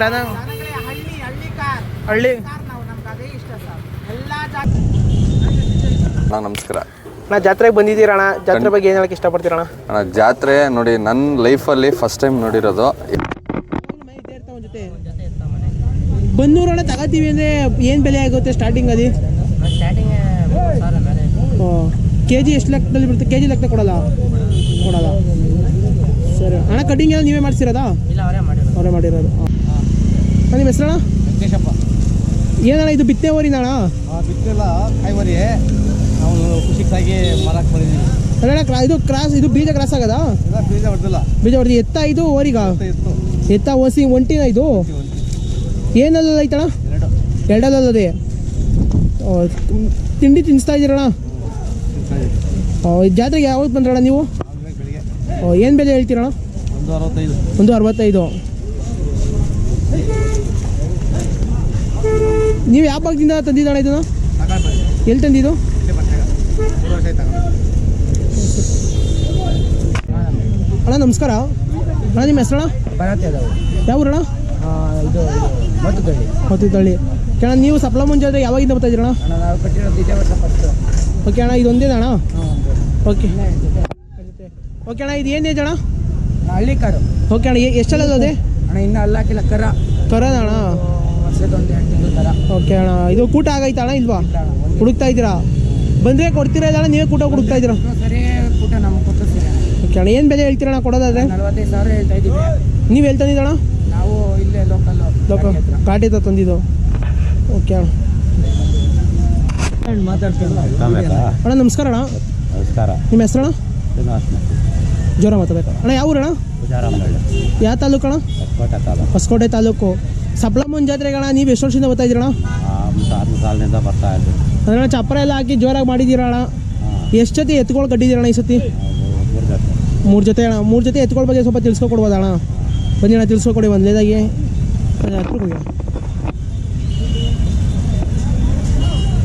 ದನ ಹಳ್ಳಿ ಹಳ್ಳಿ ಕಾರ್. ಹಳ್ಳಿ. ಕಾರ್ ನಾವು ನಮ್ಗೆ ಅದೇ ಇಷ್ಟ ಸರ್. ಎಲ್ಲ ಜಾತಿ ಅಣ್ಣ ನಮಸ್ಕಾರ. ನಾ ಜಾತ್ರೆಗೆ ಬಂದಿದ್ದೀರಣ್ಣ ಜಾತ್ರೆ ಬಗ್ಗೆ ಏನು ಹೇಳಕ್ಕೆ ಇಷ್ಟಪಡ್ತೀರಣ್ಣ ಅಣ್ಣ? ಜಾತ್ರೆ ನೋಡಿ ನನ್ನ ಲೈಫಲ್ಲಿ ಫಸ್ಟ್ ಟೈಮ್ ನೋಡಿರೋದು. ಬಂದೂರಣ್ಣ ತಗೋತೀವಿ ಅಂದರೆ ಏನು ಬೆಲೆ ಆಗುತ್ತೆ ಸ್ಟಾರ್ಟಿಂಗ್ ಅಲ್ಲಿ? ಸ್ಟಾರ್ಟಿಂಗ್ ಕೆ ಜಿ ಎಷ್ಟು ಲೆಕ್ಕದಲ್ಲಿ ಬರುತ್ತೆ ಕೆ ಜಿ ಲೆಕ್ಕ ಕೊಡಲ್ಲ? ಕೊಡಲ್ಲ. ಸರಿ. ಅಣ್ಣ ಕಟಿಂಗ್ ಎಲ್ಲ ನೀವೇ ಮಾಡಿಸಿರೋದಾ? ಇಲ್ಲ ಅವರೇ ಮಾಡಿರೋದು. ಅವರೇ ಮಾಡಿರೋದು. ಹಾಂ ನಿಮ್ಮ ಹೆಸರಣ್ಣ? ವೆಂಕಟೇಶಪ್ಪ. ಏನಣ್ಣ ಇದು ಬಿತ್ತನೆ ಓರಿನಣ್ಣ ಬಿತ್ತಿಲ್ಲ ಕಾಯಿವರಿ ನಾವು ಖುಷಿಗಾಗಿ ಮಾರಕ್ಕೆ ಬಂದಿದ್ದೀವಿ. ಇದು ಕ್ರಾಸ್ ಇದು ಬೀಜ ಕ್ರಾಸ್ ಆಗದಾ? ಬೀಜ ಹೊಡೆದಿಲ್ಲ. ಬೀಜ ಹೊಡೆದು ಎತ್ತ ಇದು ಓರಿಗ? ಎತ್ತ ಓಸಿ ಒಂಟಿನ ಇದು? ಏನಲ್ಲ ಐತಣ ಎರಡು. ಎರಡಲ್ಲದೆ? ತಿಂಡಿ ತಿನ್ನಿಸ್ತಾ ಇದ್ದೀರಣ್ಣ? ಜಾತ್ರೆಗೆ ಯಾವಾಗ ಬಂದ್ರಣ್ಣ ನೀವು? ಏನು ಬೆಲೆ ಹೇಳ್ತೀರಣ್ಣ? ಒಂದು ಅರವತ್ತೈದು. ಒಂದು ಅರವತ್ತೈದು. ನೀವು ಯಾವ ಭಾಗದಿಂದ ತಂದಿದ್ದಾಳೆ ಇದನ್ನು ಎಲ್ಲಿ ತಂದಿದ್ದು? ಅಣ್ಣ ನಮಸ್ಕಾರ. ಅಣ್ಣ ನಿಮ್ಮ ಹೆಸರಣ್ಣ? ಯಾವ ಊರಣ್ಣ? ಇದು ಮತ್ತು ಗಳ್ಳಿ ಹೊತ್ತಿದ್ದಳ್ಳಿ ಅಣ್ಣ ನೀವು ಸಪ್ಲ ಮುಂಜಾನೆ ಯಾವಾಗಿಂದ ಬರ್ತಾ ಇದ್ದೀರಣ್ಣ? ಓಕೆ ಅಣ್ಣ ಇದೊಂದೇನಾ ಅಣ್ಣ? ಓಕೆ ಓಕೆ ಅಣ್ಣ ಇದು ಏನು ಏಜ್ ಅಣ್ಣ? ಹಳ್ಳಿ ಕಾರು ಓಕೆ ಅಣ್ಣ ಎಷ್ಟೆಲ್ಲ ಅದೇ ಅಣ್ಣ ಇನ್ನೂ ಅಲ್ಲ ಹಾಕಿಲ್ಲ ಕರ. ಕರೋದ ಓಕೆ ಅಣ್ಣ ಇದು ಕೂಟ ಆಗೈತಾ ಅಣ್ಣ ಇಲ್ವಾ? ಹುಡುಕ್ತಾ ಇದ್ದೀರಾ? ಬಂದರೆ ಕೊಡ್ತೀರಾ ಇಲ್ಲ ಅಣ್ಣ ನೀವೇ ಕೂಟ ಹುಡುಕ್ತಾ ಇದ್ದೀರಾ? ಓಕೆ ಅಣ್ಣ ಏನು ಬೆಲೆ ಹೇಳ್ತೀರಣ್ಣ ಕೊಡೋದಾದ್ರೆ? ಹೇಳ್ತಾ ನೀವು ನಾವು ಇಲ್ಲೇ ಲೋಕಲ್ ಲೋಕ ಘಾಟಿ ಹತ್ರ ತಂದಿದ್ದು. ಓಕೆ ಅಣ್ಣ. ಅಣ್ಣ ನಮಸ್ಕಾರ ಅಣ್ಣ. ನಮಸ್ಕಾರ. ನಿಮ್ಮ ಹೆಸರಣ್ಣ ಜ್ವರ ಮಾತಾಡಬೇಕು ಅಣ್ಣ ಯಾವ ಊರಣ್ಣ? ಯಾವ ತಾಲೂಕು. ಅಣ್ಣ ಹೊಸಕೋಟೆ ತಾಲೂಕು. ಸಪ್ಲಮ್ಮನ ಜಾತ್ರೆಗೆ ಅಣ್ಣ ನೀವು ಎಷ್ಟು ವರ್ಷದಿಂದ ಬರ್ತಾ ಇದ್ದೀರಣ್ಣ? ಆರು ಸಾಲಿನಿಂದ ಬರ್ತಾ ಇದ್ದೆ ಅದನ್ನ ಚಪ್ಪರ ಎಲ್ಲ ಹಾಕಿ ಜೋರಾಗಿ ಮಾಡಿದ್ದೀರಣ್ಣ. ಎಷ್ಟು ಜೊತೆ ಎತ್ಕೊಳ್ಳಿ ಕಟ್ಟಿದ್ದೀರಣ್ಣ ಈ ಸತಿ ಮೂರು ಜೊತೆ ಅಣ್ಣ, ಮೂರು ಜೊತೆ ಎತ್ಕೊಳ್ಳಿ ಬಗ್ಗೆ ಸ್ವಲ್ಪ ತಿಳಿಸ್ಕೊಡ್ಬೋದ ಅಣ್ಣ ಬನ್ನಿ ಅಣ್ಣ ತಿಳಿಸ್ಕೊಡಿ ಒಂದೇದಾಗಿ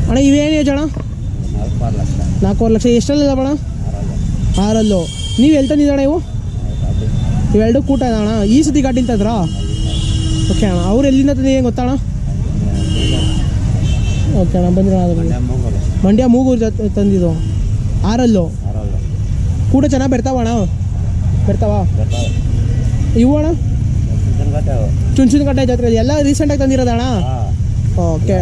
ಅಣ್ಣ, ಇವೇನು ಏಜ್ ಅಣ್ಣ? ನಾಲ್ಕೂವರೆ ಲಕ್ಷ. ಎಷ್ಟರಲ್ಲಿ ಅಣ್ಣ ಆರಲ್ಲು. ನೀವು ಎಲ್ಲಿ ತಂದಿದ್ದಣ್ಣ ಇವು? ಇವೆರಡು ಕೂಟ ಅಣ್ಣ? ಈ ಸತಿ ಗಾಡಿಲಿ ತಂದ್ರಾ ಓಕೆ ಅಣ್ಣ ಅವ್ರು ಎಲ್ಲಿಂದ ತಂದಿದ್ದು ಗೊತ್ತಾ ಅಣ್ಣ? ಓಕೆ ಅಣ್ಣ. ಮೂಗರು ಮಂಡ್ಯ ಮೂಗೂರು ತಂದಿದ್ದು. ಆರಲ್ಲು? ಕೂಡ ಚೆನ್ನಾಗಿ ಬರ್ತಾವ ಅಣ್ಣ? ಬರ್ತಾವ? ಇವು ಅಣ್ಣ? ಚುಂಚುನ ಕಟ್ಟೆ ಜಾತ್ರೆ ಎಲ್ಲ ರೀಸೆಂಟಾಗಿ ತಂದಿರೋದ ಅಣ್ಣ? ಓಕೆ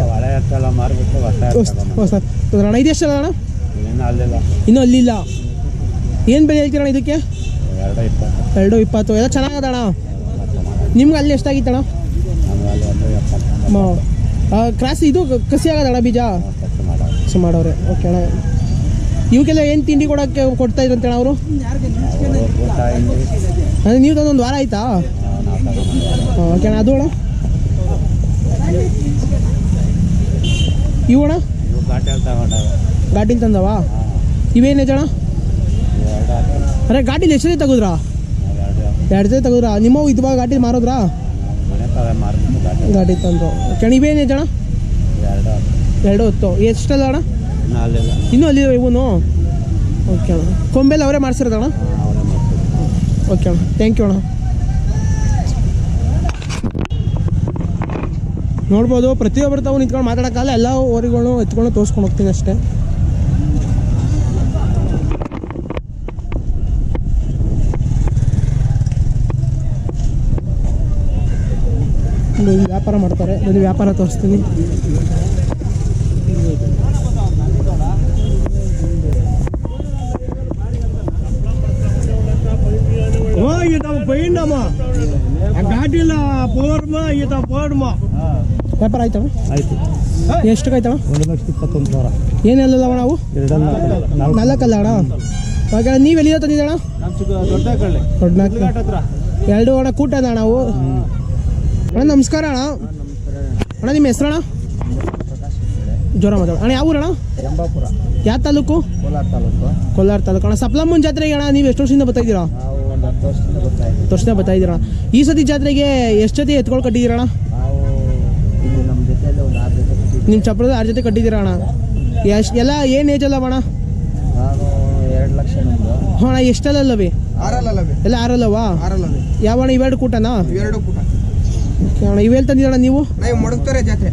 ಅಣ್ಣ ಇದು ಎಷ್ಟು ಅಣ್ಣ? ಇನ್ನೂ ಅಲ್ಲಿಲ್ಲ. ಏನು ಬೆಲೆ ಹೇಳ್ತೀರಣ್ಣ ಇದಕ್ಕೆ? ಎರಡು ಇಪ್ಪತ್ತು. ಎರಡು ಇಪ್ಪತ್ತು. ಎಲ್ಲ ಚೆನ್ನಾಗದ ಅಣ್ಣ? ನಿಮ್ಗೆ ಅಲ್ಲಿ ಒಂದು ಕ್ರಾಸ್ ಇದು ಕಸಿ ಆಗದಣ ಬೀಜ? ಕಸಿ ಮಾಡೋರೆ. ಓಕೆ ಅಣ್ಣ. ಇವಕ್ಕೆಲ್ಲ ಏನು ತಿಂಡಿ ಕೊಡೋಕ್ಕೆ ಕೊಡ್ತಾ ಇದ್ರಂತಣ್ಣ ಅವರು? ಅಂದರೆ ನೀವು ತಂದೊಂದು ವಾರ ಆಯ್ತಾ? ಓಕೆ ಅಣ್ಣ, ಅದು ಅಣ್ಣ. ಇವು ಅಣ್ಣ? ಘಾಟಿಲಿ ತಂದವ? ಇವೇನು ಅಣ್ಣ? ಅರೆ, ಘಾಟಿಲಿ ಎಷ್ಟೇ ತೆಗೆದ್ರಾ? ಎರಡು ಜೊತೆ ತೆಗೆದ್ರಾ ನಿಮ್ಮವು ಇದ್ವಾಗ ಘಾಟಿ ಮಾರೋದ್ರಾ? ಗಾಡಿ ತವೆ ಮಾರ್ಬಿಟ್ಟು ಘಾಟಿ ಘಾಟಿ ತಂದು ಓಕೆ ಅಣ್ಣ ಎರಡು ಹೊತ್ತು. ಎಷ್ಟಲ್ಲ ಅಣ್ಣ? ಇನ್ನೂ ಅಲ್ಲಿ ಇವನು? ಓಕೆ ಅಣ್ಣ. ಕೊಂಬೆಲ್ಲ ಅವರೇ ಮಾಡ್ಸಿರೋದಣ್ಣ ಓಕೆ ಅಣ್ಣ. ಥ್ಯಾಂಕ್ ಯು ಅಣ್ಣ. ನೋಡ್ಬೋದು, ಪ್ರತಿಯೊಬ್ಬರು ತಾವು ನಿಂತ್ಕೊಂಡು ಮಾತಾಡೋಕ್ಕಲ್ಲ ಎಲ್ಲ ಊರಿಗಳು ಎತ್ಕೊಂಡು ತೋರಿಸ್ಕೊಂಡು ಹೋಗ್ತೀನಿ ಅಷ್ಟೇ. ಇಲ್ಲಿ ವ್ಯಾಪಾರ ಮಾಡ್ತಾರೆ. ಒಂದು ವ್ಯಾಪಾರ ತೋರಿಸ್ತೀನಿ. ಈತ ಪೋರ್ಮ ವ್ಯಾಪಾರ ಆಯ್ತವ ಆಯ್ತು. ಎಷ್ಟಕ್ಕಾಯ್ತಣ್ಣ ಒಂದು ಲಕ್ಷದ ಇಪ್ಪತ್ತೊಂದು ಸಾವಿರ. ಏನೆಲ್ಲ ನಾವು? ಎರಡಲ್ಲ ನಾಲ್ಕಲ್ಲ ಅಣ್ಣ ಅಣ್ಣ ನೀವು ನಮ್ಮ ಚಿಕ್ಕ ದೊಡ್ಡ ಕಳ್ಳಿ ಎರಡು ಅಣ್ಣ ಕೂಟದ ನಾವು. ಅಣ್ಣ ನಮಸ್ಕಾರ ಅಣ್ಣ. ಅಣ್ಣ ನಿಮ್ಮ ಹೆಸರು ಅಣ್ಣ? ಜ್ವರ ಮಾತಾಡ. ಅಣ್ಣ ಯಾವ ಊರಣ್ಣ? ಎಂಬಾಪುರ. ಯಾವ ತಾಲೂಕು? ಕೋಲಾರ ತಾಲೂಕು. ಕೋಲಾರ ತಾಲೂಕು. ಅಣ್ಣ ಸಪ್ಲಮ್ಮನ ಜಾತ್ರೆಗೆ ಅಣ್ಣ ನೀವು ಎಷ್ಟು ವರ್ಷದಿಂದ ಬರ್ತಾ ಇದ್ದೀರಾ? ವರ್ಷದಿಂದ ಬರ್ತಾ ಇದ್ದೀರಾ? ಈ ಸತಿ ಜಾತ್ರೆಗೆ ಎಷ್ಟು ಜೊತೆ ಎತ್ಕೊಂಡು ಕಟ್ಟಿದ್ದೀರಣ್ಣ ನಮ್ಮ ಚಪ್ಪಳದ ಆರು ಜೊತೆ ಕಟ್ಟಿದ್ದೀರಾ ಅಣ್ಣ? ಎಷ್ಟು ಎಲ್ಲ ಏನು ಏಜ್ ಅಲ್ಲ ಅಣ್ಣ? ನಾನು ಎರಡು ಲಕ್ಷ ಹಾಂ ಅಣ್ಣ ಎಷ್ಟಲ್ಲವೇ ಆರಲ್ಲ ಎಲ್ಲ ಆರಲ್ಲವಾ? ಆರಲ್ಲ ಯಾವ ಅಣ್ಣ ಇವೆರಡು ಕೂಟನಾ? ಇವೆರಡು ಕೂಟ. ಅಣ್ಣ ಇವೆಲ್ಲಿ ತಂದಿದ್ದಣ್ಣ ನೀವು? ನಾವು ಮುಡುಕ್ತಾರೆ ಜಾತ್ರೆ.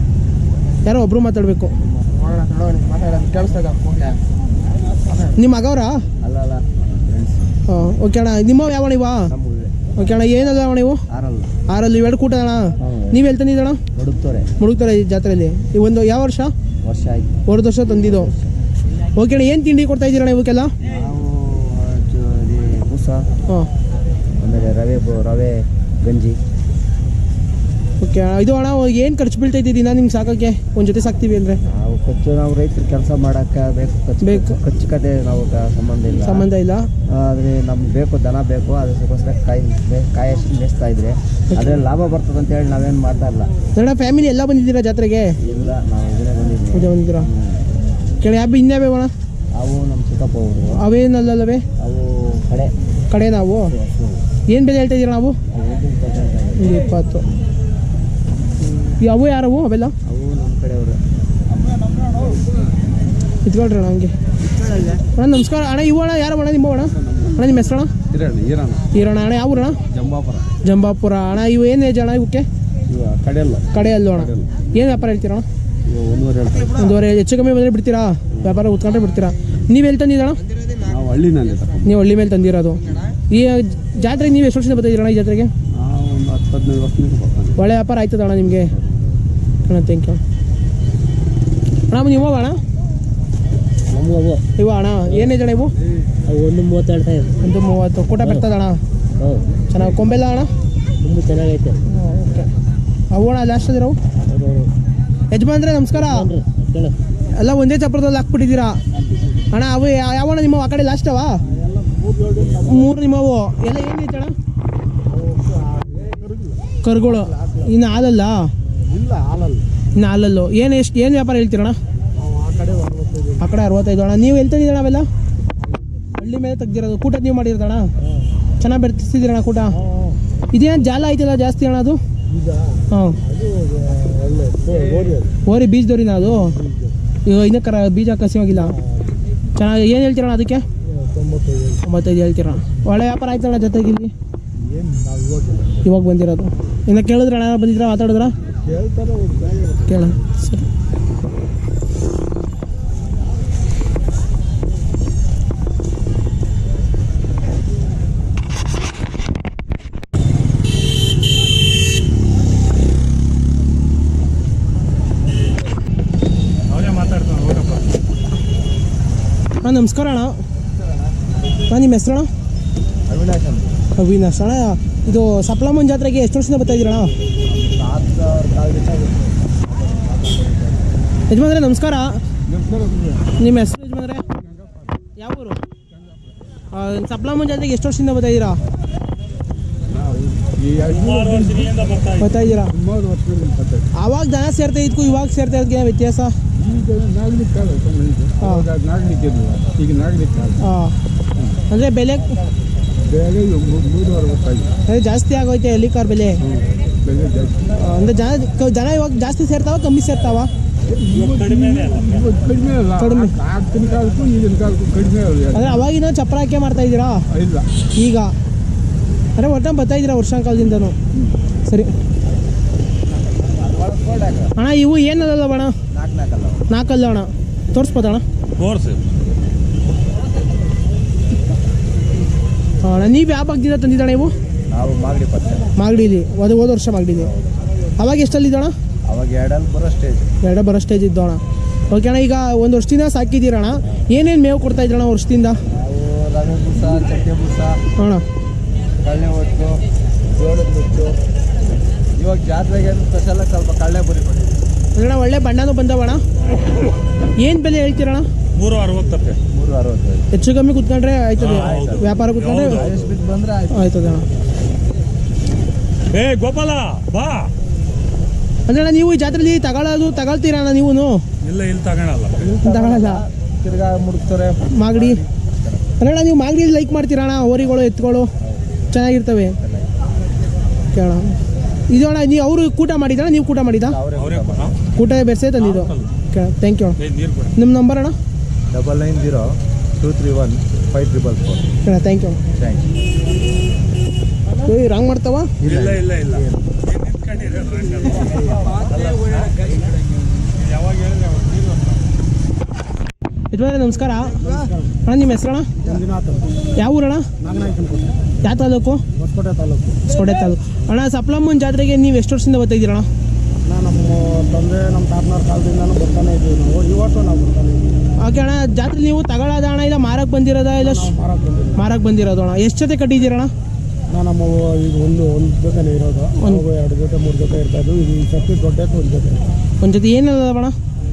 ಯಾರೋ ಒಬ್ರು ಮಾತಾಡಬೇಕು? ನಿಮ್ಮ ಮಗವ್ರಾ? ಅಲ್ಲ ಅಲ್ಲ. ಹಾಂ ಓಕೆ ಅಣ್ಣ. ನಿಮ್ಮ ಯಾವ ಇವ? ಓಕೆ ಅಣ್ಣ ಏನದ ಅಣ್ಣ ನೀವು ಆರಲ್ಲ. ಆರಲ್ಲಿ ಇವೆರಡು ಕೂಟ ಅಣ್ಣ. ನೀವು ಎಲ್ಲಿ ತಂದಿದ್ದಣ್ಣ ಹುಡುಕ್ತವ್ರೆ ಮುಳುಗ್ತಾರೆ ಈ ಜಾತ್ರೆಯಲ್ಲಿ. ಈ ಒಂದು ಯಾವ ವರ್ಷ? ವರ್ಷ ಆಯ್ತು. ಹೊರದು ವರ್ಷ ತಂದಿದ್ದು. ಓಕೆ ಅಣ್ಣ ಏನು ತಿಂಡಿ ಕೊಡ್ತಾ ಇದ್ದೀರಣ್ಣ ಇವಕ್ಕೆಲ್ಲ? ಹಾಂ. ಆಮೇಲೆ ರವೆ ರವೆ ಗಂಜಿ. ಓಕೆ ಇದು ಅಣ್ಣ ಏನು ಖರ್ಚು ಬೀಳ್ತೈತಿ ದಿನ ನಿಮ್ಗೆ ಸಾಕೋಕ್ಕೆ ಒಂದು ಜೊತೆ ಸಾಕ್ತೀವಿ ಅಂದರೆ? ನಾವು ಖರ್ಚು ನಾವು ರೈತರು ಕೆಲಸ ಮಾಡೋಕ್ಕೆ ಬೇಕು ಖರ್ಚು ಬೇಕು. ಖರ್ಚು ಕತೆ ನಾವು ಸಂಬಂಧ ಇಲ್ಲ. ಸಂಬಂಧ ಇಲ್ಲ. ಆದರೆ ನಮ್ಗೆ ಬೇಕು ದನ ಬೇಕು ಅದಕ್ಕೋಸ್ಕರ ಕಾಯಿ ಕಾಯಿ ಅಷ್ಟು ಮೇಯಿಸ್ತಾ ಇದ್ರೆ. ಅದ್ರಲ್ಲಿ ಲಾಭ ಬರ್ತದೆ ಅಂತ ಹೇಳಿ ನಾವೇನು ಮಾಡ್ತಾ ಇಲ್ಲ. ನೋಡ ಫ್ಯಾಮಿಲಿ ಎಲ್ಲ ಬಂದಿದ್ದೀರಾ ಜಾತ್ರೆಗೆ? ಇಲ್ಲ ನಾವು ಇದನ್ನೇ ಬಂದಿದ್ವಿ ಪೂಜೆ ಬಂದಿದ್ದೀರಾ? ಕೇಳಿ ಯಾವ ಇನ್ಯಾವೆ ಅಣ್ಣ? ಅವು ನಮ್ಮ ಚಿಕ್ಕಪ್ಪ ಅವರು. ಅವೇನಲ್ಲವೇ? ಅವು ಕಡೆ. ಕಡೆ ನಾವು? ಏನು ಬೆಲೆ ಹೇಳ್ತಾ ಇದ್ದೀರಾ ನಾವು? ಇಪ್ಪತ್ತು. ಅವು ಯಾರವು ಅವೆಲ್ಲ? ಅವು ನಮ್ಮ ಕಡೆಯವರು. ಅಣ್ಣ ಹಂಗೆ. ಅಣ್ಣ ನಮಸ್ಕಾರ. ಅಣ್ಣ ಇವು ಅಣ್ಣ ಯಾರು ಅಣ್ಣ ನಿಮ್ಮ ಅಣ್ಣ? ಅಣ್ಣ ನಿಮ್ಮ ಹೆಸರು ಅಣ್ಣ ಈರಣ್ಣ. ಅಣ್ಣ ಯಾವ ಊರಣ್ಣ? ಜಂಬಾಪುರ. ಜಂಬಾಪುರ. ಅಣ್ಣ ಇವು ಏನು ಏಜ್ ಅಣ್ಣ ಇವಕ್ಕೆ? ಇವ ಕಡೆಯಲ್ಲ. ಕಡೆ ಅಲ್ಲೋ ಅಣ್ಣ ಏನು ವ್ಯಾಪಾರ ಹೇಳ್ತೀರ ಅಣ್ಣ? ಒಂದೂವರೆ ಹೆಚ್ಚು ಕಮ್ಮಿ ಬಂದರೆ ಬಿಡ್ತೀರಾ? ವ್ಯಾಪಾರ ಉತ್ಕೊಂಡ್ರೆ ಬಿಡ್ತೀರಾ? ನೀವು ಎಲ್ಲಿ ತಂದಿದ್ದಣ್ಣ? ನಾವು ಹಳ್ಳಿ ಮೇಲೆ ತಂದಿರೋದು. ಈ ಜಾತ್ರೆಗೆ ನೀವು ಎಷ್ಟು ವರ್ಷದಿಂದ ಅಣ್ಣ ಈ ಜಾತ್ರೆಗೆ? ಒಳ್ಳೆ ವ್ಯಾಪಾರ ಆಯ್ತದಣ್ಣ ನಿಮಗೆ? ಅಣ್ಣ ಥ್ಯಾಂಕ್ ಯು ಅಣ್ಣ ನೀವು ಅಣ್ಣ? ಅವು ಇವ ಅಣ್ಣ ಏನಿದೆ ಅಣ್ಣ ಇವು? ಒಂದು ಮೂವತ್ತೆರಡು ಸಾವಿರ ಒಂದು ಮೂವತ್ತು ಕೂಟ ಬರ್ತದ ಅಣ್ಣ ಚೆನ್ನಾಗಿ ಕೊಂಬೆಲ್ಲ ಅಣ್ಣ? ತುಂಬ ಚೆನ್ನಾಗೈತೆ. ಓಕೆ. ಅವು ಅಣ್ಣ ಲಾಸ್ಟ್ ಅದಿರವು ಅವರು ಯಜಮಾನ್ರೆ ನಮಸ್ಕಾರ. ಎಲ್ಲ ಒಂದೇ ಚಪ್ರದಲ್ಲಿ ಹಾಕ್ಬಿಟ್ಟಿದ್ದೀರಾ? ಅಣ್ಣ ಅವು ಯಾವಣ್ಣ ನಿಮ್ಮ ಆ ಕಡೆ ಲಾಸ್ಟ್ ಅವ? ಮೂರು ನಿಮ್ಮವು ಎಲ್ಲ ಏನೈತೆ ಅಣ್ಣ? ಕರುಗಳು. ಇನ್ನು ಇಲ್ಲ ಹಾಲಲ್ಲು ಏನು ಎಷ್ಟು ಏನು ವ್ಯಾಪಾರ ಹೇಳ್ತೀರಣ್ಣ? ಆ ಕಡೆ ಅರವತ್ತೈದು ಅಣ್ಣ. ನೀವು ಎಲ್ಲಿ ತಂದಿದ್ದೀರಣ್ಣ ಅವೆಲ್ಲ? ಹಳ್ಳಿ ಮೇಲೆ ತೆಗ್ದಿರೋದು. ಕೂಟ ನೀವು ಮಾಡಿರೋದಣ್ಣ? ಚೆನ್ನಾಗಿ ಬೆರ್ತಿಸ್ತಿದ್ದೀರಣ್ಣ ಕೂಟ? ಇದೇನು ಜಾಲ ಐತಲ್ಲ ಜಾಸ್ತಿ ಅಣ್ಣ ಅದು? ಹಾಂ. ಓರಿ ಬೀಜದವ್ರಿನ ಅದು? ಈಗ ಇನ್ನೂ ಕರ ಬೀಜ ಕಸಿವಾಗಿಲ್ಲ ಚೆನ್ನಾಗಿ ಏನು ಹೇಳ್ತೀರಣ್ಣ ಅದಕ್ಕೆ? ತೊಂಬತ್ತೈದು ಹೇಳ್ತೀರಣ್ಣ. ಒಳ್ಳೆ ವ್ಯಾಪಾರ ಆಯ್ತಣ್ಣ ಜೊತೆಗೆ ಇಲ್ಲಿ. ಇವಾಗ? ಬಂದಿರೋದು. ಇನ್ನು ಕೇಳಿದ್ರೆ ಅಣ್ಣ ಬಂದಿದ್ರ ಮಾತಾಡಿದ್ರ? ಕೇಳ ಸರಿ ಅಣ್ಣ ನಮಸ್ಕಾರ ಅಣ್ಣ. ಅಣ್ಣ ನಿಮ್ಮ ಹೆಸರು ಅವಿನಾಶ್ ಅವಿನಾಶ್ ಅಣ್ಣ ಇದು ಸಪ್ಲಮನ್ ಜಾತ್ರೆಗೆ ಎಷ್ಟು ವರ್ಷದಿಂದ ಬರ್ತಾ ಇದ್ದೀರಣ್ಣ ನಾಲ್ಕು ಸಾವಿರ ಕಾಲು ದಿವಸ ಯಜಮಾನ್ರೆ ನಮಸ್ಕಾರ. ನಿಮ್ಮ ಹೆಸರು ಯಜಮಾನ್ರೆ? ಯಾವ ಊರು? ಸಪ್ಲಮನ್ ಜಾತ್ರೆಗೆ ಎಷ್ಟು ವರ್ಷದಿಂದ ಬರ್ತಾ ಇದ್ದೀರಾ? ಈ ಬರ್ತಾ ಇದ್ದೀರಾ? ಆವಾಗ ದನ ಸೇರ್ತಾ ಇದ್ಕು ಇವಾಗ ಸೇರ್ತಾ ಇದಕ್ಕೆ ವ್ಯತ್ಯಾಸ? ಅಂದರೆ ಬೆಲೆ ಅದೇ ಜಾಸ್ತಿ ಆಗೋಯ್ತೆ ಎಲ್ಲಿ ಕಾರ್ ಬೆಲೆ ಬೆಲೆ ಅಂದ್ರೆ ಜನ ಜನ ಇವಾಗ ಜಾಸ್ತಿ ಸೇರ್ತಾವ ಕಮ್ಮಿ ಸೇರ್ತಾವ? ಕಡಿಮೆ ಅಲ್ಲ. ಕಡಿಮೆ. ಆಗಿನ ಕಾಲಕ್ಕೂ ಈಗಿನ ಕಾಲಕ್ಕೂ ಕಡಿಮೆ ಅಲ್ಲ. ಅಂದರೆ ಅವಾಗಿನ ಚಪ್ಪರ ಹಾಕಿ ಮಾಡ್ತಾ ಇದ್ದೀರಾ? ಇಲ್ಲ. ಈಗ? ಅದೇ ಒಟ್ಟು ಬರ್ತಾ ಇದ್ದೀರಾ ಕಾಲದಿಂದ ಸರಿ. ಅಣ್ಣ ಇವು ಏನಲ್ಲ ಅಣ್ಣ? ನಾಲ್ಕು ನಾಲ್ಕಲ್ಲ ಅಣ್ಣ. ತೋರಿಸ್ಬೋದ ಅಣ್ಣ ತೋರಿಸಿ. ಅಣ್ಣ ನೀವು ಯಾವ ಭಾಗದಿಂದ ತಂದಿದ್ದಣ್ಣ ಇವು? ನಾವು ಮಾಗಡಿ ಮಾಗಡಿಲಿ. ಅದು ಹೋದ ವರ್ಷ ಮಾಗಡಿಲಿ. ಅವಾಗ ಎಷ್ಟಲ್ಲಿದ್ದಣ್ಣ ಅವಾಗ ಎರಡಲ್ಲಿ ಬರೋ ಸ್ಟೇಜ್ ಎರಡು ಬರೋ ಸ್ಟೇಜ್ ಇದ್ದು ಅಣ್ಣ ಓಕೆ ಅಣ್ಣ ಈಗ ಒಂದು ವರ್ಷದಿಂದ ಸಾಕಿದ್ದೀರಣ್ಣ. ಏನೇನು ಮೇವು ಕೊಡ್ತಾ ಇದ್ರಣ್ಣ ವರ್ಷದಿಂದ? ನಾವು ರವೆ ಬೂಸ ಚಕ್ಕೆ ಬೂಸ ಅಣ್ಣ ಕಳ್ಳೆ ಒಟ್ಟು ಜೋಳದ ನುಚ್ಚು ಇವಾಗ ಜಾತ್ರೆಗೆ ಸ್ಪೆಷಲ್ ಸ್ವಲ್ಪ ಕಳ್ಳೆ ಬುರಿ ಕೊಟ್ಟಿದ್ದೀವಿ. ಅಣ್ಣ ಒಳ್ಳೆ ಬಣ್ಣನೂ ಬಂದವಣ ಏನು ಬೆಲೆ ಹೇಳ್ತೀರಣ ಮೂರು ಅರವತ್ತಕ್ಕೆ ಮೂರು ಅರವತ್ತೈದು ಹೆಚ್ಚು ಕಮ್ಮಿ ಕುತ್ಕೊಂಡ್ರೆ ಆಯ್ತದೆ. ವ್ಯಾಪಾರ ಕುತ್ಕೊಂಡ್ರೆ ಎಷ್ಟು ಬಿದ್ದು ಬಂದರೆ ಆಯ್ತು. ಆಯ್ತದೆ ಅಣ್ಣ. ಏ ಗೋಪಾಲ ಬಾ. ಅಂದ್ರೆ ಅಣ್ಣ ನೀವು ಈ ಜಾತ್ರೆಲಿ ತಗೊಳ್ಳೋದು ತಗೊಳ್ತೀರಾ ಅಣ್ಣ ನೀವು ಇಲ್ಲ ಇಲ್ಲಿ ತಗೊಳಲ್ಲ. ತಗೊಳ್ಳಲ್ಲ ತಿರ್ಗಾ ಮುಡ್ತಾರೆ ಮಾಗಡಿ. ಅಂದ್ರೆ ಅಣ್ಣ ನೀವು ಮಾಗಡಿ ಲೈಕ್ ಮಾಡ್ತೀರಾ ಅಣ್ಣ? ಹೋರಿಗಳು ಎತ್ತುಗಳು ಚೆನ್ನಾಗಿರ್ತವೆ. ಕೇಳ ಇದು ಅಣ್ಣ ನೀವು ಅವರು ಕೂಟ ಮಾಡಿದ ನೀವು ಕೂಟ ಮಾಡಿದ ಕೂಟ ಬೆರೆಸೆ ತಂದಿದ್ದು. ಕೇಳ ಥ್ಯಾಂಕ್ ಯು ನಿಮ್ಮ ನಂಬರ್ ಅಣ್ಣ? Double nine zero two three one five triple four ಕೇಳ ಥ್ಯಾಂಕ್ ಯು ಥ್ಯಾಂಕ್ಸ್ ಏಯ್ ರಾಂಗ್ ಮಾಡ್ತಾವ? ಇಲ್ಲ ಇಲ್ಲ ಇಲ್ಲ. ಯಜಮಾನ್ರೆ ನಮಸ್ಕಾರ. ಅಣ್ಣ ನಿಮ್ಮ ಹೆಸರಣ್ಣ? ಯಾವ ಊರಣ್ಣ? ಯಾವ ತಾಲೂಕು? ಹೊಸಕೋಟೆ ತಾಲೂಕು. ಹೊಸಕೋಟೆ ತಾಲೂಕು ಅಣ್ಣ ಸಪ್ಲಮ್ಮನ ಜಾತ್ರೆಗೆ ನೀವು ಎಷ್ಟು ವರ್ಷದಿಂದ ಬರ್ತಾ ಇದ್ದೀರಣ್ಣ? ನಮ್ಮ ತಂದೆ ನಮ್ಮ ಕಾಲದಿಂದನೂ ಬರ್ತಾನೆ ಇದ್ದೀವಿ ನಾವು. ಇವತ್ತು ನಾವು ಬರ್ತಾನೆ ಇದ್ದೀವಿ. ಓಕೆ ಅಣ್ಣ ಜಾತ್ರೆ ನೀವು ತಗೊಳ್ಳೋದ ಅಣ್ಣ ಇಲ್ಲ ಮಾರಕ್ಕೆ ಬಂದಿರೋದ ಇಲ್ಲ ಮಾರಕ್ಕೆ ಬಂದಿರೋದು ಅಣ್ಣ. ಎಷ್ಟು ಜೊತೆ ಕಟ್ಟಿದ್ದೀರಣ್ಣ? ನಾ ನಮ್ಮ ಈಗ ಒಂದು ಒಂದು ಜೊತೆನೇ ಇರೋದು. ಒಂದು ಎರಡು ಜೊತೆ ಮೂರು ಜೊತೆ ಇರ್ತಾ ಇದು ಈಗ ಈ ಸರ್ತಿ ದೊಡ್ಡ ಒಂದು ಜೊತೆ. ಒಂದು ಜೊತೆ ಏನಿಲ್ಲ ಅಣ್ಣ?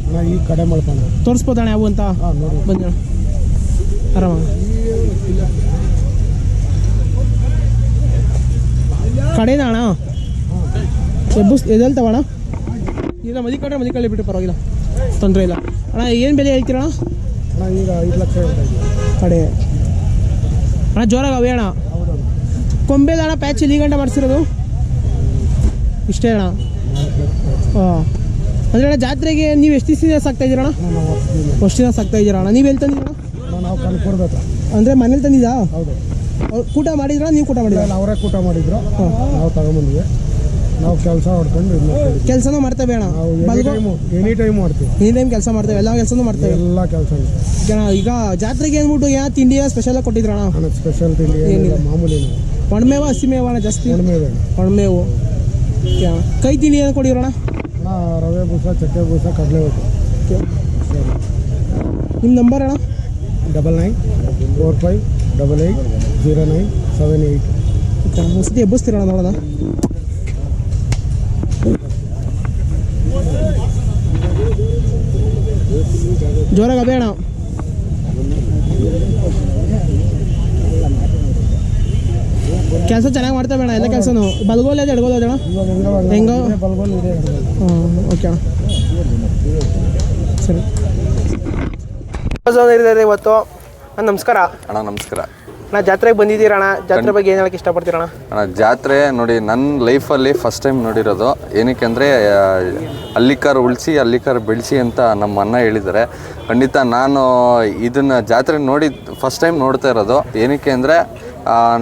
ಅಣ್ಣ ಈಗ ಕಡೆ ಮಾಡ್ಕೊಂಡು. ತೋರಿಸ್ಬೋದಣ್ಣ ಯಾವ ಅಂತ? ಹಾಂ ನೋಡಿ. ಬಂದ ಆರಾಮ. ಕಡೆನಾ ಅಣ್ಣ? ಎಬ್ಬಸ್ ಎದಲ್ತವಣ್ಣ ಇಲ್ಲ ಮದಿ ಕಡೆ ಮದಿ ಕಳ್ಳಿ ಬಿಟ್ಟು ಪರವಾಗಿಲ್ಲ. ತೊಂದರೆ ಇಲ್ಲ. ಅಣ್ಣ ಏನು ಬೆಲೆ ಹೇಳ್ತೀರಣ್ಣ ಅಣ್ಣ? ಈಗ ಐದು ಲಕ್ಷ ಕಡೆ. ಅಣ್ಣ ಜೋರಾಗಿ ಅವೇ ಅಣ್ಣ. ಹೌದಣ್ಣ ಕೊಂಬೆದ ಅಣ್ಣ ಪ್ಯಾಚ್ ಇಲ್ಲಿ ಗಂಟೆ ಮಾಡಿಸಿರೋದು? ಇಷ್ಟೇ ಅಣ್ಣ. ಹಾಂ. ಅಂದರೆ ಅಣ್ಣ ಜಾತ್ರೆಗೆ ನೀವು ಎಷ್ಟು ದಿವಸ ಸಾಕ್ತಾ ಇದ್ದೀರಣ್ಣ ಅಷ್ಟು ದಿನ ಸಾಕ್ತಾ ಇದ್ದೀರಾ ಅಣ್ಣ? ನೀವು ಎಲ್ಲಿ ತಂದಿದ್ದೀರಣ್ಣ ನಾವು ಅಂದರೆ ಮನೇಲಿ ತಂದಿದ್ದಾ? ಹೌದು. ಅವ್ರು ಕೂಟ ಮಾಡಿದ್ರಾ? ನೀವು ಕೂಟ ಮಾಡಿದ್ರಾ? ಅವರೇ ಕೂಟ ಮಾಡಿದ್ರು. ನಾವು ತಗೊಂಬಂದ್ವಿ. ನಾವು ಕೆಲಸ ಮಾಡ್ಕೊಂಡು ಕೆಲಸನೂ ಮಾಡ್ತೇವೆ ಅಣ್ಣ. ಎನಿ ಟೈಮು ಮಾಡ್ತೀವಿ. ಎನಿ ಟೈಮ್ ಕೆಲಸ ಮಾಡ್ತೇವೆ. ಎಲ್ಲ ಕೆಲಸನೂ ಮಾಡ್ತೇವೆ. ಎಲ್ಲ ಕೆಲಸ ಈಗ ಜಾತ್ರೆಗೆ ಅಂದ್ಬಿಟ್ಟು ಯಾ ತಿಂಡಿ ಸ್ಪೆಷಲ್ ಕೊಟ್ಟಿದ್ರಣ್ಣ ಸ್ಪೆಷಲ್ ತಿಂಡಿ ಏನಿಲ್ಲ ಮಾಮೂಲಿ ಒಣಮೇವ ಹಸಿಮೇವ ಅಣ್ಣ ಜಾಸ್ತಿ? ಕಡಿಮೆ ಇದೆ ಒಣಮೇವು. ಓಕೆ ಅಣ್ಣ. ಕೈ ತಿಂಡಿ ಏನು ಕೊಡಿರೋಣ ಅಣ್ಣ ರವೆ ಬೂಸ ಚಕ್ಕೆ ಬೂಸ ಕಡಲೆ ಬೇಕು ನಿಮ್ಮ ನಂಬರ್ ಅಣ್ಣ? Double nine four five double eight zero nine seven eight. Okay ಅಣ್ಣ. ಒಂದ್ಸತಿ ಎಬ್ಬಿಸ್ತೀರಣ್ಣ ನೋಡೋಣ. ಜೋರಾಗ ಅದೇ ಕೆಲಸ ಚೆನ್ನಾಗಿ ಮಾಡ್ತಾ ಬೇಡ ಎಲ್ಲ ಕೆಲಸನು. ಬಲ್ಗೋಲ್ ಇದೆ ಎಡ್ಗೋಲ್ ಅಣ್ಣ? ಹೆಂಗ. ಹಾಂ ಓಕೆ ಅಣ್ಣ. ಸರಿ. ಇವತ್ತು ಅಣ್ಣ ನಮಸ್ಕಾರ. ಅಣ್ಣ ನಮಸ್ಕಾರ. ಅಣ್ಣ ಜಾತ್ರೆಗೆ ಬಂದಿದ್ದೀರಣ್ಣ ಜಾತ್ರೆ ಬಗ್ಗೆ ಏನು ಹೇಳಕ್ಕೆ ಇಷ್ಟಪಡ್ತೀರಣ ಅಣ್ಣ? ಜಾತ್ರೆ ನೋಡಿ ನನ್ನ ಲೈಫಲ್ಲಿ ಫಸ್ಟ್ ಟೈಮ್ ನೋಡಿರೋದು. ಏನಕ್ಕೆ ಅಂದರೆ ಅಲ್ಲಿಕಾರ್ ಉಳಿಸಿ ಅಲ್ಲಿಕಾರ್ ಬೆಳೆಸಿ ಅಂತ ನಮ್ಮ ಅಣ್ಣ ಹೇಳಿದ್ದಾರೆ. ಖಂಡಿತ ನಾನು ಇದನ್ನು ಜಾತ್ರೆ ನೋಡಿ ಫಸ್ಟ್ ಟೈಮ್ ನೋಡ್ತಾ ಇರೋದು. ಏನಕ್ಕೆ ಅಂದರೆ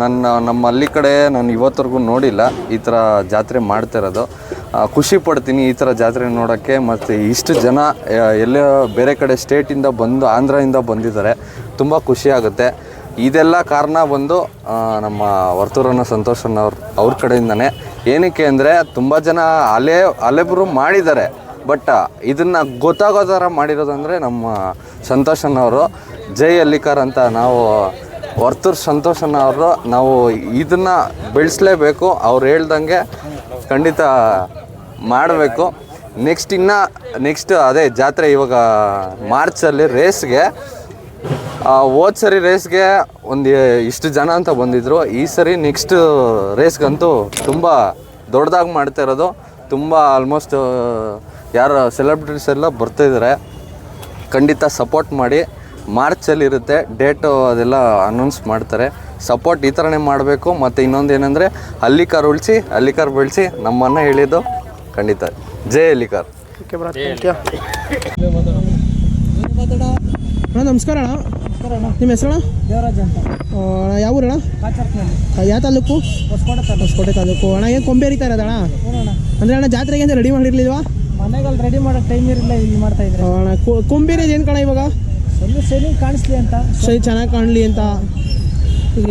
ನನ್ನ, ನಮ್ಮ ಹಳ್ಳಿ ಕಡೆ ನಾನು ಇವತ್ತರೆಗೂ ನೋಡಿಲ್ಲ ಈ ಥರ ಜಾತ್ರೆ ಮಾಡ್ತಿರೋದು ಖುಷಿ ಪಡ್ತೀನಿ ಈ ಥರ ಜಾತ್ರೆ ನೋಡೋಕ್ಕೆ ಮತ್ತು ಇಷ್ಟು ಜನ ಎಲ್ಲೋ ಬೇರೆ ಕಡೆ ಸ್ಟೇಟಿಂದ ಬಂದು ಆಂಧ್ರದಿಂದ ಬಂದಿದ್ದಾರೆ. ತುಂಬ ಖುಷಿಯಾಗುತ್ತೆ ಇದೆಲ್ಲ ಕಾರಣ ಬಂದು ನಮ್ಮ ವರ್ತೂರನ್ನ ಸಂತೋಷಣ್ಣವ್ರ ಅವ್ರ ಕಡೆಯಿಂದನೇ. ಏನಕ್ಕೆ ಅಂದರೆ ತುಂಬ ಜನ ಅಲೆ, ಅಲೆಬ್ರು ಮಾಡಿದ್ದಾರೆ. ಬಟ್, ಇದನ್ನು ಗೊತ್ತಾಗೋ ಥರ ಮಾಡಿರೋದಂದರೆ ನಮ್ಮ ಸಂತೋಷಣ್ಣವರು ಜೈ ಅಲ್ಲಿಕಾರ್ ಅಂತ ನಾವು ವರ್ತೂರ್ ಸಂತೋಷನ ಅವರು ನಾವು ಇದನ್ನು ಬೆಳೆಸಲೇಬೇಕು. ಅವ್ರು ಹೇಳ್ದಂಗೆ ಖಂಡಿತ ಮಾಡಬೇಕು. ನೆಕ್ಸ್ಟ್ ಇನ್ನು ನೆಕ್ಸ್ಟ್ ಅದೇ ಜಾತ್ರೆ ಇವಾಗ ಮಾರ್ಚಲ್ಲಿ ರೇಸ್ಗೆ. ಹೋದ ಸರಿ ರೇಸ್ಗೆ ಒಂದು ಇಷ್ಟು ಜನ ಅಂತ ಬಂದಿದ್ರು. ಈ ಸರಿ ನೆಕ್ಸ್ಟ್ ರೇಸ್ಗಂತೂ ತುಂಬ ದೊಡ್ಡದಾಗಿ ಮಾಡ್ತಾ ಇರೋದು. ತುಂಬ ಆಲ್ಮೋಸ್ಟ್ ಯಾರು ಸೆಲೆಬ್ರಿಟೀಸ್ ಎಲ್ಲ ಬರ್ತಾಯಿದ್ದಾರೆ ಖಂಡಿತ ಸಪೋರ್ಟ್ ಮಾಡಿ. ಮಾರ್ಚಲ್ಲಿ ಇರುತ್ತೆ. ಡೇಟು ಅದೆಲ್ಲ ಅನೌನ್ಸ್ ಮಾಡ್ತಾರೆ. ಸಪೋರ್ಟ್ ಈ ಥರನೇ ಮಾಡಬೇಕು. ಮತ್ತು ಇನ್ನೊಂದು ಏನಂದರೆ ಅಲ್ಲಿಕಾರ್ ಉಳಿಸಿ ಅಲ್ಲಿಕಾರ್ ಬೆಳೆಸಿ ನಮ್ಮನ್ನು ಹೇಳಿದ್ದು ಖಂಡಿತ. ಜೈ ಅಲ್ಲಿಕಾರ್. ಅಣ್ಣ ನಮಸ್ಕಾರ ಅಣ್ಣ. ನಿಮ್ಮ ಹೆಸರಣ್ಣ ದೇವರಾಜ್ ಅಂತ. ಯಾವ ಊರಣ್ಣ? ಯಾವ ತಾಲೂಕು? ಹೊಸಕೋಟೆ ತಾಲೂಕು. ಹೊಸಕೋಟೆ ತಾಲೂಕು. ಅಣ್ಣ ಏನು ಕೊಂಬೆ ಹರಿತಾ ಇರೋದಣ್ಣ ನೋಡೋಣ ಅಂದರೆ ಅಣ್ಣ ಜಾತ್ರೆಗೆ ಅಂತ ರೆಡಿ ಮಾಡಿರ್ಲಿಲ್ವಾ? ಮನೆಗಳು ರೆಡಿ ಮಾಡೋ ಟೈಮ್ ಇರಲಿಲ್ಲ ಇಲ್ಲಿ ಮಾಡ್ತಾ ಇದ್ದಾರೆ ಅಣ್ಣ ಕೊ- ಕೊಂಬೇರಿದು ಏನು ಕಣ ಇವಾಗ? ಒಂದು ಶೈನಿಂಗ್ ಕಾಣಿಸ್ಲಿ ಅಂತ. ಸರಿ ಚೆನ್ನಾಗಿ ಕಾಣಲಿ ಅಂತ.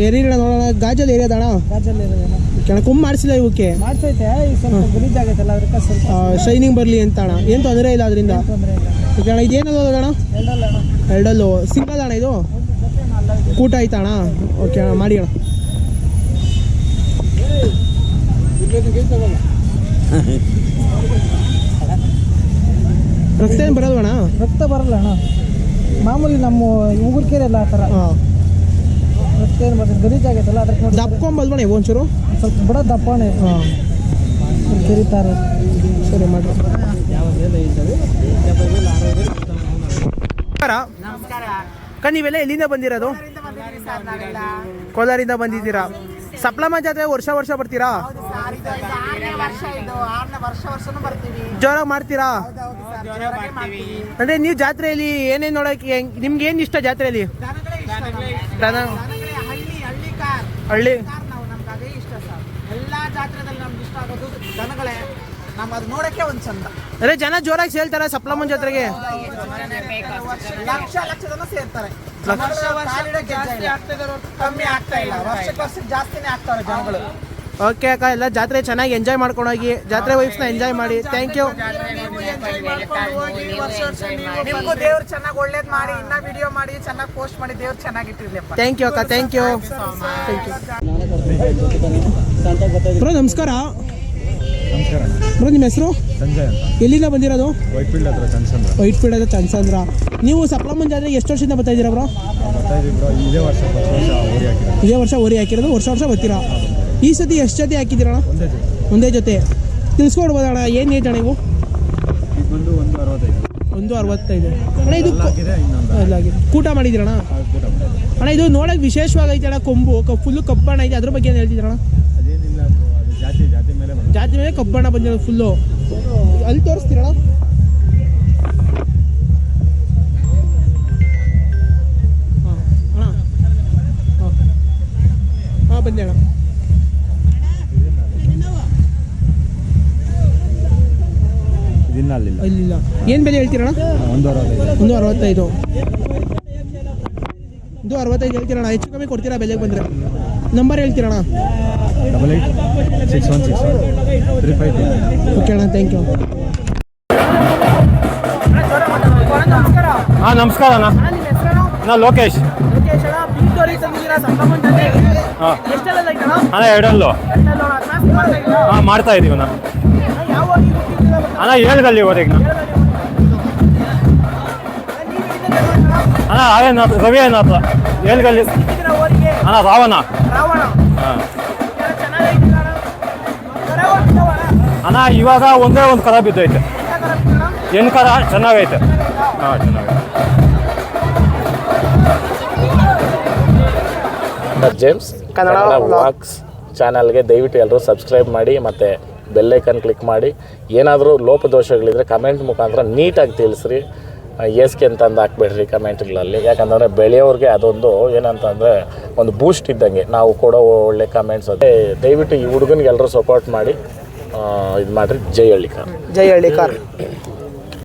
ಏರಿಯಾ ನೋಡೋಣ. ಗಾಜಲ್ಲಿ ಏರಿಯಾದ ಅಣ್ಣ ಕೊಂಬು ಮಾಡಿಸಿಲ್ಲ ಇವಕ್ಕೆ? ಮಾಡ್ಸೈತೆ ಈ ಸ್ವಲ್ಪ ಗಲೀಜ್ ಆಗೈತಲ್ಲ ಅದಕ್ಕೆ ಸ್ವಲ್ಪ ಶೈನಿಂಗ್ ಬರಲಿ ಅಂತ ಅಣ್ಣ ಏನು ತೊಂದರೆ ಇಲ್ಲ ಅದರಿಂದ? ತೊಂದರೆ ಇಲ್ಲ. ಈಗ ಅಣ್ಣ ಅಣ್ಣ ಎರಡಲ್ಲ ಅಣ್ಣ. ಎರಡಲ್ಲು? ಸಿಂಗಲ್ ಅಣ್ಣ ಇದು? ಕೂಟ ಆಯ್ತಾ ಅಣ್ಣ? ಓಕೆ ಅಣ್ಣ ಮಾಡಿ ಅಣ್ಣ. ರಕ್ತ ಏನು ಬರೋದು ಅಣ್ಣ? ರಕ್ತ ಬರಲ್ಲ ಅಣ್ಣ. ಮಾಮೂಲಿ ನಮ್ಮ ಉಗುರ್ಕೆರೆ ಎಲ್ಲ ಆ ಥರ. ಹಾಂ. ಏನು ಬರ್ತದೆ ಗಲೀಜ್ ಆಗೈತಲ್ಲ ಅದಕ್ಕೆ ನೋಡಿ. ದಪ್ಕೊಂಬಲ್ವಣ ಒಂಚೂರು. ಸ್ವಲ್ಪ ಬಡ ದಪ್ಪಣೆ. ಹಾಂ. ಕೆರಿತಾರೆ. ಸರಿ ಮಾಡಿ ಅಕ್ಕ ನೀವೆಲ್ಲ ಎಲ್ಲಿಂದ ಬಂದಿರೋದು? ಕೋಲಾರಿಂದ ಬಂದಿದ್ದೀರಾ? ಸಪ್ಲಮ್ಮ ಜಾತ್ರೆ ವರ್ಷ ವರ್ಷ ಬರ್ತೀರಾ? ಆರನೇ ವರ್ಷ ಇದು ಆರನೇ ವರ್ಷ ವರ್ಷನೂ ಬರ್ತೀವಿ. ಜೋರಾಗಿ ಮಾಡ್ತೀರಾ? ಸರ್ ಜೋರಾಗಿ ಮಾಡ್ತೀವಿ. ಅಂದ್ರೆ ನೀವು ಜಾತ್ರೆಯಲ್ಲಿ ಏನೇನ್ ನೋಡಕ್ಕೆ ಹೆಂಗ್- ನಿಮ್ಗೆ ಏನ್ ಇಷ್ಟ ಜಾತ್ರೆಯಲ್ಲಿ? ದನಗಳೇ ಇಷ್ಟ ದನಗಳೇ ಹಳ್ಳಿ ಹಳ್ಳಿ ಕಾರ್ ಹಳ್ಳಿ. ಕಾರ್ ನಾವು ನಮ್ಗೆ ಅದೇ ಇಷ್ಟ ಸರ್ ಎಲ್ಲ ಜಾತ್ರೆದಲ್ಲಿ ನಮ್ಗೆ ಇಷ್ಟ ಆಗೋದು ದನಗಳೇ. ನಮ್ಮ ಅದು ನೋಡಕ್ಕೆ ಒಂದ್ ಚಂದ. ಅರೆ ಜನ ಜೋರಾಗಿ ಸೇಳ್ತಾರ ಸಪ್ಲಮ್ಮನ್ ಜಾತ್ರೆಗೆ? ಲಕ್ಷ ಲಕ್ಷ ಜನ ಸೇರ್ತಾರೆ. ಕಮ್ಮಿ ಆಗ್ತಾ ಇಲ್ಲ. ವರ್ಷಕ್ಕೆ ವರ್ಷಕ್ಕೆ ಜಾಸ್ತಿನೇ ಆಗ್ತಾರೆ ಜನಗಳು. ಓಕೆ ಅಕ್ಕ ಎಲ್ಲ ಜಾತ್ರೆ ಚೆನ್ನಾಗಿ ಎಂಜಾಯ್ ಮಾಡ್ಕೊಂಡು ಹೋಗಿ. ಜಾತ್ರೆ ನ ಎಂಜಾಯ್ ಮಾಡಿ. ಥ್ಯಾಂಕ್ ಯು ನಿಮ್ಗೂ ದೇವ್ರು ಚೆನ್ನಾಗಿ ಒಳ್ಳೇದು ಮಾಡಿ. ಇನ್ನ ವಿಡಿಯೋ ಮಾಡಿ ಚೆನ್ನಾಗಿ ಪೋಸ್ಟ್ ಮಾಡಿ. ದೇವ್ರು ಚೆನ್ನಾಗಿಟ್ಟಿರ್ಲಿಪ್ಪ ಥ್ಯಾಂಕ್ ಯು ಅಕ್ಕ thank you thank you bro ನಮಸ್ಕಾರ. ಬ್ರೋ ನಿಮ್ಮ ಹೆಸರು? ಸಂಜಯ್ ಅಂತ. ಎಲ್ಲಿಂದ ಬಂದಿರೋದು? ವೈಟ್ ಫೀಲ್ಡ್ ಹತ್ರ ಕನ್ಸಂದ್ರ ವೈಟ್ ಫೀಲ್ಡ್ ಹತ್ರ ಚನ್ಸಂದ್ರ ನೀವು ಸಪ್ಲಮ್ಮನ್ ಜಾತ್ರೆಗೆ ಎಷ್ಟು ವರ್ಷದಿಂದ ಬರ್ತಾ ಇದ್ದೀರಾ ಬ್ರೋ? ಬರ್ತಾ ಇದೀವಿ ಬ್ರೋ. ಇದೇ ವರ್ಷ ಊರಿ ಹಾಕಿರೋದು. ಇದೇ ವರ್ಷ ಓರಿ ಹಾಕಿರೋದು. ವರ್ಷ ವರ್ಷ ಬರ್ತೀರಾ? ಈ ಸತಿ ಎಷ್ಟು ಜೊತೆ ಹಾಕಿದ್ದೀರಣ ಒಂದೇ ಜೊತೆ. ಒಂದೇ ಜೊತೆ. ತಿಳಿಸ್ಕೊಡ್ಬೋದಣ್ಣ ಏನು ಏಟ್ ಅಣ್ಣ ಇವು? ಬಂದು ಒಂದು ಅರವತ್ತೈದು. ಒಂದು ಅರವತ್ತೈದು. ಅಣ್ಣ ಇದು ಹಾಕಿದೆ ಇನ್ನೊಂದು ಅಲ್ಲಾಗಿದೆ. ಕೂಟ ಮಾಡಿದ್ದೀರಣ್ಣ ಅಣ್ಣ? ಇದು ನೋಡಕ್ಕೆ ವಿಶೇಷವಾಗೈತೆ ಅಣ್ಣ ಕೊಂಬು ಫುಲ್ಲು ಕಪ್ಪಣ್ಣ ಐತೆ ಅದ್ರ ಬಗ್ಗೆ ಏನು ಹೇಳ್ತಿದ್ರಣ್ಣ ಅದೇನಿಲ್ಲ bro, ಅದು ಜಾತಿ ಜಾತಿ ಮೇಲೆ ಕಬ್ಬಣ್ಣ ಬಂದಿರೋದು ಫುಲ್ಲು ಅಲ್ಲಿ ತೋರಿಸ್ತೀರಣ್ಣ? ಹಾಂ ಅಣ್ಣ ಹಾಂ ಬಂದೆ ಅಣ್ಣ. ಇಲ್ಲ ಏನು ಬೆಲೆ ಹೇಳ್ತೀರಣ್ಣ? ಒಂದು ಅರವತ್ತೈದು. ಒಂದು ಅರವತ್ತೈದು. ಹೇಳ್ತೀರಣ್ಣ. ಹೆಚ್ಚು ಕಮ್ಮಿ ಕೊಡ್ತೀರಾ ಬೆಲೆಗೆ ಬಂದರೆ? Number ಹೇಳ್ತೀರಣ್ಣ. Double six one six one three five three okay ಅಣ್ಣ ಥ್ಯಾಂಕ್ ಯು ಹಾಂ ನಮಸ್ಕಾರ ಅಣ್ಣ. ನಾ ಲೋಕೇಶ್. ಹಾಂ. ಅಣ್ಣ ಎರಡಲ್ಲೂ. ಹಾಂ ಮಾಡ್ತಾ ಇದೀವಿ ಅಣ್ಣ. ಅಣ್ಣ ಇವತ್ತಿಗೆ ಅಣ್ಣ ರವಿ ಏನಾಥ ಏಳ್ಗಲ್ಲಿ ಅಣ್ಣ ರಾವಣ. ಅಣ್ಣ ಇವಾಗ ಒಂದೇ ಒಂದು ಕರ ಬಿದ್ದೈತೆ. ಏನು ಕರ ಚೆನ್ನಾಗೈತೆ. ಹಾಂ ಚೆನ್ನಾಗೈತೆ. ಜೇಮ್ಸ್ ಕನ್ನಡ ವಾಕ್ಸ್ ಚಾನಲ್ಗೆ ದಯವಿಟ್ಟು ಎಲ್ಲರೂ ಸಬ್ಸ್ಕ್ರೈಬ್ ಮಾಡಿ ಮತ್ತು ಬೆಲ್ಲೈಕನ್ ಕ್ಲಿಕ್ ಮಾಡಿ. ಏನಾದರೂ ಲೋಪದೋಷಗಳಿದ್ರೆ ಕಮೆಂಟ್ ಮುಖಾಂತರ ನೀಟಾಗಿ ತಿಳಿಸ್ರಿ. ಎಸ್ಕೆ ಅಂತಂದು ಹಾಕ್ಬೇಡ್ರಿ ಕಮೆಂಟ್ಗಳಲ್ಲಿ ಯಾಕಂತಂದರೆ ಬೆಳೆಯೋರಿಗೆ ಅದೊಂದು ಏನಂತಂದರೆ ಒಂದು ಬೂಸ್ಟ್ ಇದ್ದಂಗೆ. ನಾವು ಕೊಡೋ ಒಳ್ಳೆ ಕಮೆಂಟ್ಸ್ ಅದೇ. ದಯವಿಟ್ಟು ಈ ಹುಡುಗನಿಗೆ ಎಲ್ಲರೂ ಸಪೋರ್ಟ್ ಮಾಡಿ. ಇದು ಮಾಡ್ರಿ ಜೈ ಹಳ್ಳಿಕಾರ್. ಜೈ ಹಳ್ಳಿ ಕಾರ್